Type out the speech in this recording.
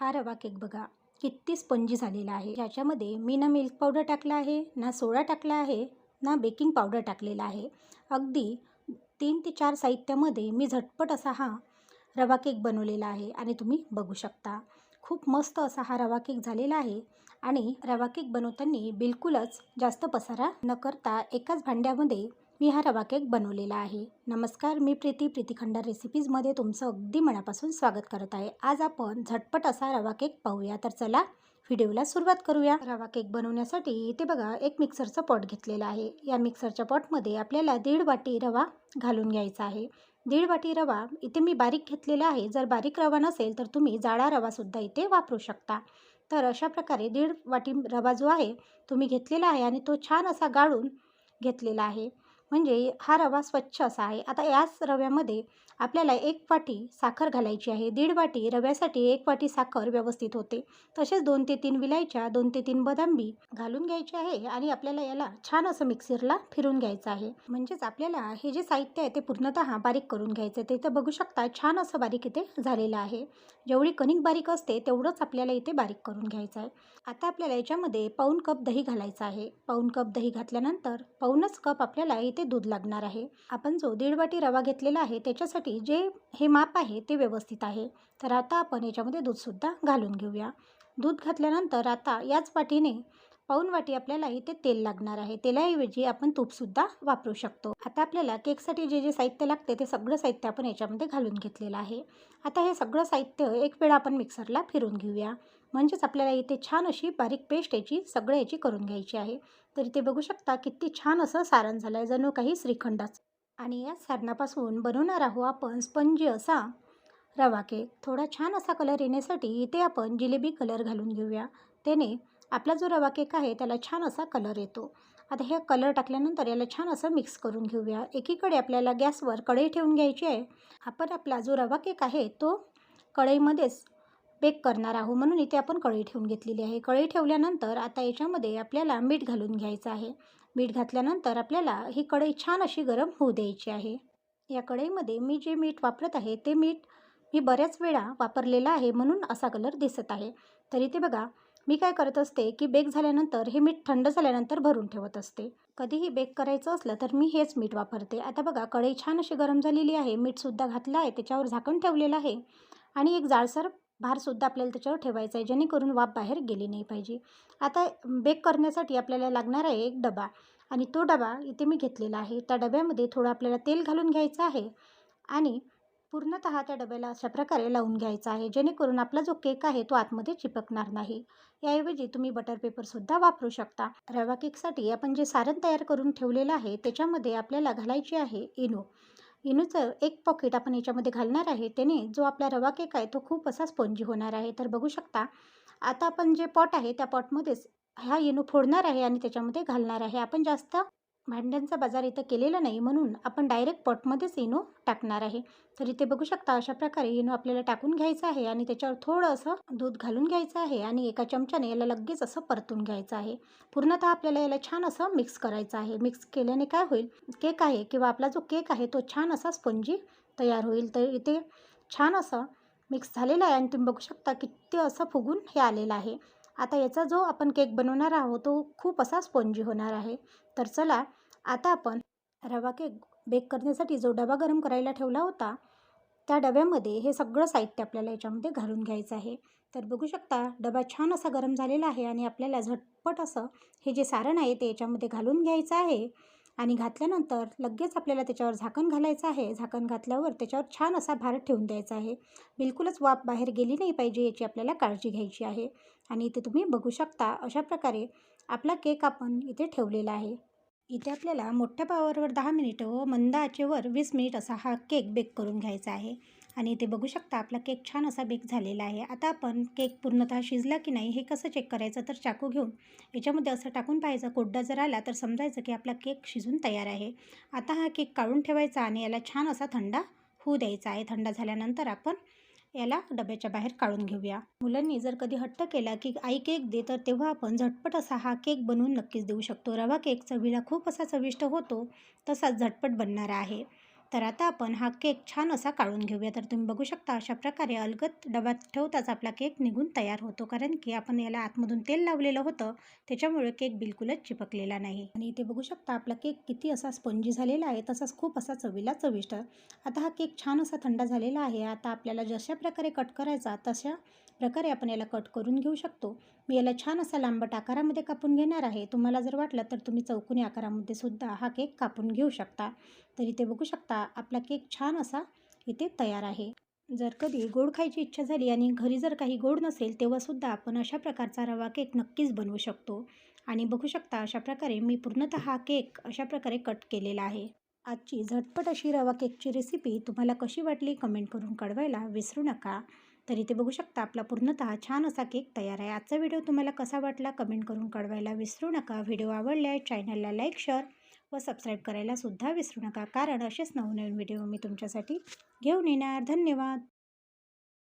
हा रवा केक बघा किती स्पंजी झालेला आहे. याच्यामध्ये मी ना मिल्क पावडर टाकला आहे ना सोडा टाकला आहे ना बेकिंग पावडर टाकलेला आहे. अगदी तीन ते चार साहित्यामध्ये मी झटपट असा हा रवा केक बनवलेला आहे आणि तुम्ही बघू शकता. खूप मस्त असा हा रवा केक झालेला आहे आणि रवा केक बनवताना बिलकुलच जास्त पसारा न करता एकाच भांड्यामध्ये मी हा रवा केक बनवलेला आहे. नमस्कार मी प्रीती प्रीती खंडार रेसिपीजमध्ये तुमचं अगदी मनापासून स्वागत करत आहे. आज आपण झटपट असा रवा केक पाहूया. तर चला व्हिडिओला सुरुवात करूया. रवा केक बनवण्यासाठी इथे बघा एक मिक्सरचा पॉट घेतलेला आहे. या मिक्सरच्या पॉटमध्ये आपल्याला दीड वाटी रवा घालून घ्यायचा आहे. दीड वाटी रवा इथे मी बारीक घेतलेला आहे. जर बारीक रवा नसेल तर तुम्ही जाडा रवासुद्धा इथे वापरू शकता. तर अशा प्रकारे दीड वाटी रवा जो आहे तुम्ही घेतलेला आहे आणि तो छान असा गाळून घेतलेला आहे. म्हणजे हा रवा स्वच्छ असा आहे. आता याच रव्यामध्ये आपल्याला एक वाटी साखर घालायची आहे. दीड वाटी रव्यासाठी एक वाटी साखर व्यवस्थित होते. तसेच दोन ते तीन विलायच्या दोन ते तीन बदामबी घालून घ्यायचे आहे आणि आपल्याला याला छान असं मिक्सरला फिरून घ्यायचं आहे. म्हणजेच आपल्याला हे जे साहित्य आहे ते पूर्णतः बारीक करून घ्यायचं आहे ते इथं बघू शकता छान असं बारीक इथे झालेलं आहे. जेवढी कणिक बारीक असते तेवढंच आपल्याला इथे बारीक करून घ्यायचं आहे. आता आपल्याला याच्यामध्ये पाऊन कप दही घालायचं आहे. पाऊन कप दही घातल्यानंतर पाऊनच कप आपल्याला इथे दूध लागणार आहे. आपण जो दीड वाटी रवा घेतलेला आहे त्याच्यासाठी जे हे माप आहे ते व्यवस्थित आहे. तर आता आपण याच्यामध्ये दूधसुद्धा घालून घेऊया. दूध घातल्यानंतर आता याच वाटीने पाऊन वाटी आपल्याला इथे तेल लागणार आहे. तेलाऐवजी आपण तूपसुद्धा वापरू शकतो. आता आपल्याला केकसाठी जे जे साहित्य लागते ते सगळं साहित्य आपण याच्यामध्ये घालून घेतलेलं आहे. आता हे सगळं साहित्य एक वेळा आपण मिक्सरला फिरून घेऊया. म्हणजेच आपल्याला इथे छान अशी बारीक पेस्ट याची सगळं याची करून घ्यायची आहे. तर इथे बघू शकता किती छान असं सारण झालं आहे जणू काही श्रीखंडाचं. आणि या सारणापासून बनवणार आहोत आपण स्पंजी असा रवा केक. थोडा छान असा कलर येण्यासाठी इथे आपण जिलेबी कलर घालून घेऊया. त्याने आपला जो रवा केक आहे त्याला छान असा कलर येतो. आता हे कलर टाकल्यानंतर याला छान असं मिक्स करून घेऊया. एकीकडे आपल्याला गॅसवर कढई ठेवून घ्यायची आहे. आपण आपला जो रवा केक आहे तो कढईमध्येच बेक करणार आहोत. म्हणून इथे आपण कढई ठेवून घेतलेली आहे. कढई ठेवल्यानंतर आता याच्यामध्ये आपल्याला मीठ घालून घ्यायचं आहे. मीठ घातल्यानंतर आपल्याला ही कढई छान अशी गरम होऊ द्यायची आहे. या कढईमध्ये मी जे मीठ वापरत आहे ते मीठ मी बऱ्याच वेळा वापरलेलं आहे म्हणून असा कलर दिसत आहे. तरी ते बघा मी काय करत असते की बेक झाल्यानंतर हे मीठ थंड झाल्यानंतर भरून ठेवत असते. कधीही बेक करायचं असलं तर मी हेच मीठ वापरते. आता बघा कढई छान अशी गरम झालेली आहे. मीठसुद्धा घातलं आहे त्याच्यावर झाकण ठेवलेलं आहे. आणि एक जाळसर भारसुद्धा आपल्याला त्याच्यावर ठेवायचा आहे जेणेकरून वाफ बाहेर गेली नाही पाहिजे. आता बेक करण्यासाठी आपल्याला लागणार आहे एक डबा आणि तो डबा इथे मी घेतलेला आहे. त्या डब्यामध्ये थोडं आपल्याला तेल घालून घ्यायचं आहे आणि पूर्णतः त्या डब्याला अशा प्रकारे लावून घ्यायचा आहे जेणेकरून आपला जो केक आहे तो आतमध्ये चिपकणार नाही. याऐवजी तुम्ही बटर पेपरसुद्धा वापरू शकता. रवा केकसाठी आपण जे सारण तयार करून ठेवलेलं आहे त्याच्यामध्ये आपल्याला घालायची आहे इनो. इनोचं एक पॉकेट आपण याच्यामध्ये घालणार आहे त्याने जो आपला रवा केक आहे तो खूप असा स्पॉन्जी होणार आहे. तर बघू शकता आता आपण जे पॉट आहे त्या पॉटमध्येच हा इनू फोडणार आहे आणि त्याच्यामध्ये घालणार आहे. आपण जास्त भांड्यांचा बाजार इथं केलेला नाही म्हणून आपण डायरेक्ट पॉटमध्येच इनो टाकणार आहे. तर इथे बघू शकता अशा प्रकारे इनो आपल्याला टाकून घ्यायचं आहे आणि त्याच्यावर थोडं असं दूध घालून घ्यायचं आहे आणि एका चमच्याने याला लगेच असं परतून घ्यायचं आहे. पूर्णतः आपल्याला याला छान असं मिक्स करायचं आहे. मिक्स केल्याने काय होईल? केक आहे किंवा आपला जो केक आहे तो छान असा स्पंजी तयार होईल. तर इथे छान असं मिक्स झालेलं आहे आणि तुम्ही बघू शकता किती असं फुगून हे आलेलं आहे. आता याचा जो आपण केक बनवणार आहोत तो खूप असा स्पॉन्जी होणार आहे. तर चला आता आपण रवा केक बेक करण्यासाठी जो डबा गरम करायला ठेवला होता त्या डब्यामध्ये हे सगळं साहित्य आपल्याला याच्यामध्ये घालून घ्यायचं आहे. तर बघू शकता डबा छान असा गरम झालेला आहे आणि आपल्याला झटपट असं हे जे सारण आहे ते याच्यामध्ये घालून घ्यायचं आहे. आणि घातल्यानंतर लगेच आपल्याला त्याच्यावर झाकण घालायचं आहे. झाकण घातल्यावर त्याच्यावर छान असा भार ठेवून द्यायचा आहे. बिलकुलच वाफ बाहेर गेली नाही पाहिजे याची आपल्याला काळजी घ्यायची आहे. आणि इथे तुम्ही बघू शकता अशा प्रकारे आपला केक आपण इथे ठेवलेला आहे. इथे आपल्याला मोठ्या पावरवर दहा मिनिटं व मंद आचेवर वीस मिनिट असा हा केक बेक करून घ्यायचा आहे. आणि इथे बघू शकता आपला केक छान असा बेक झालेला आहे. आता आपण केक पूर्णतः शिजला की नाही हे कसं चेक करायचं तर चाकू घेऊन याच्यामध्ये असं टाकून पाहायचं. कोड्डा जर आला तर समजायचं की आपला केक शिजून तयार आहे. आता हा केक काढून ठेवायचा आणि याला छान असा थंडा होऊ द्यायचा आहे. थंडा झाल्यानंतर आपण याला डब्याच्या बाहेर काढून घेऊया. मुलांनी जर कधी हट्ट केला की आई केक दे तर तेव्हा आपण झटपट असा हा केक बनवून नक्कीच देऊ शकतो. रवा केक चवीला खूप असा चविष्ट होतो तसाच झटपट बनणारा आहे. तर आता आपण हा केक छान असा काढून घेऊया. तर तुम्ही बघू शकता अशा प्रकारे अलगत डब्यात ठेवताच आपला केक निघून तयार होतो. कारण की आपण याला आतमधून तेल लावलेलं होतं त्याच्यामुळे केक बिलकुलच चिपकलेला नाही. आणि इथे बघू शकता आपला केक किती असा स्पंजी झालेला आहे तसाच खूप असा चवीला चविष्ट. आता हा केक छान असा थंड झालेला आहे. आता आपल्याला जशा प्रकारे कट करायचा तशा प्रकारे आपण याला कट करून घेऊ शकतो. मी याला छान असा लांबट आकारामध्ये कापून घेणार आहे. तुम्हाला जर वाटलं तर तुम्ही चौकोनी आकारामध्ये सुद्धा हा केक कापून घेऊ शकता. तर इथे बघू शकता आपला केक छान असा इथे तयार आहे. जर कधी गोड खायची इच्छा झाली आणि घरी जर काही गोड नसेल तेव्हासुद्धा आपण अशा प्रकारचा रवा केक नक्कीच बनवू शकतो. आणि बघू शकता अशा प्रकारे मी पूर्णतः हा केक अशा प्रकारे कट केलेला आहे. आजची झटपट अशी रवा केकची रेसिपी तुम्हाला कशी वाटली कमेंट करून कळवायला विसरू नका. तर इथे बघू शकता आपला पूर्णतः छान असा केक तयार आहे. आजचा व्हिडिओ तुम्हाला कसा वाटला कमेंट करून कळवायला विसरू नका. व्हिडिओ आवडल्यास चॅनलला लाईक शेअर व सबस्क्राईब करायला सुद्धा विसरू नका. कारण असेच नवनवीन व्हिडिओ मी तुमच्यासाठी घेऊन येणार. धन्यवाद.